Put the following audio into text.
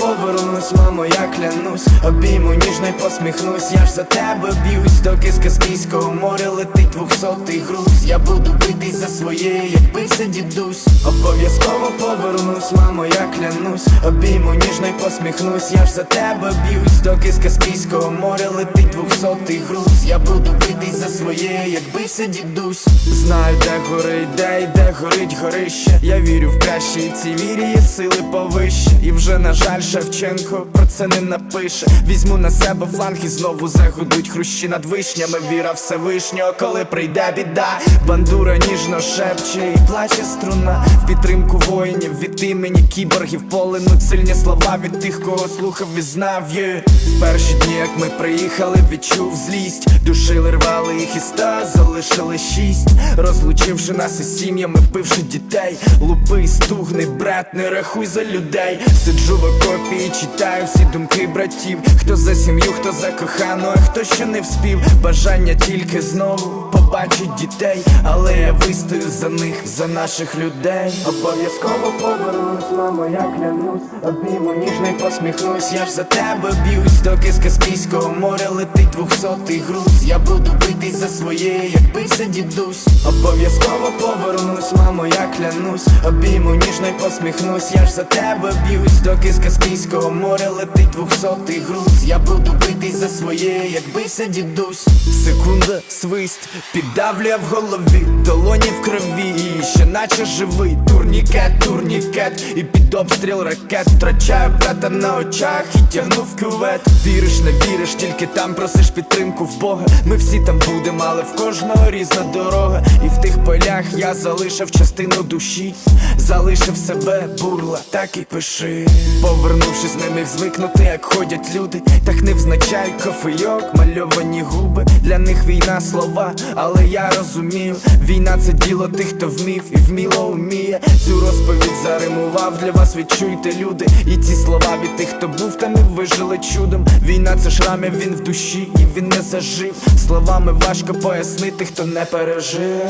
повернусь, мамо, я клянусь, обійму ніжно й посміхнусь, я ж за тебе б'юсь, доки з Каспійського моря летить двохсотий груз. Я буду битись за своє, як бився дідусь. Обов'язково повернусь, мамо, я клянусь, обійму ніжно й посміхнусь, я ж за тебе б'юсь, доки з Каспійського моря летить двохсотий груз. Я буду битись за своє, як бився дідусь. Знаю, де горить, де і де горить горище. Я вірю в краще, і цій вірі є сили повище. І вже, на жаль, Шевченко про це не напише. Візьму на себе фланг і знову загудуть хрущі над вишнями. Віра Всевишнього, коли прийде біда. Бандура ніжно шепче і плаче струна. В підтримку воїнів від імені кіборгів полинуть сильні слова від тих, кого слухав і знав. є В перші дні, як ми приїхали, відчув злість. Душили, рвали їх із ста, залишили шість. Розлучивши нас із сім'ями, вбивши дітей. Лупи, стугни, брат, не рахуй за людей. Сиджу в окопі і читаю всі думки братів. Хто за сім'ю, хто за кохану, а хто ще не вспів. Бажання тільки знову побачить дітей. Але я вистою за них, за наших людей. Обов'язково повернусь, мамо, я клянусь. Обійму ніжно й посміхнусь. Я ж за тебе б'юсь, доки з Каспійського моря летить двохсотий груз. Я буду битись за своє, як бився дідусь. Обов'язково повернусь, мамо, я клянусь. Обійму ніжно й посміхнусь. Я ж за тебе б'юсь, доки з Каспійського моря летить двохсотий груз. Я буду битись за своє, як бився дідусь. Секунда, свист, піддавлює в голові, долоні в крові, ще наче живий. Турнікет, турнікет, і під обстріл ракет втрачаю брата на очах і тягну в кювет. Віриш, не віриш, тільки там просиш підтримку в Бога. Ми всі там будемо, але в кожного різна дорога. І в тих полях я залишив частину душі, залишив себе бурла, так і пиши. Повернувшись, не міг звикнути, як ходять люди. Так не взначай кофейок, мальовані губи. Для них війна слова, але я розумію, війна це діло тих, хто вмів і вміло уміє. Цю розповідь заримував для вас, відчуйте люди. І ці слова від тих, хто був та не вижили чудом. Війна це шрамів, він в душі і він не зажив. Словами важко пояснити, хто не пережив.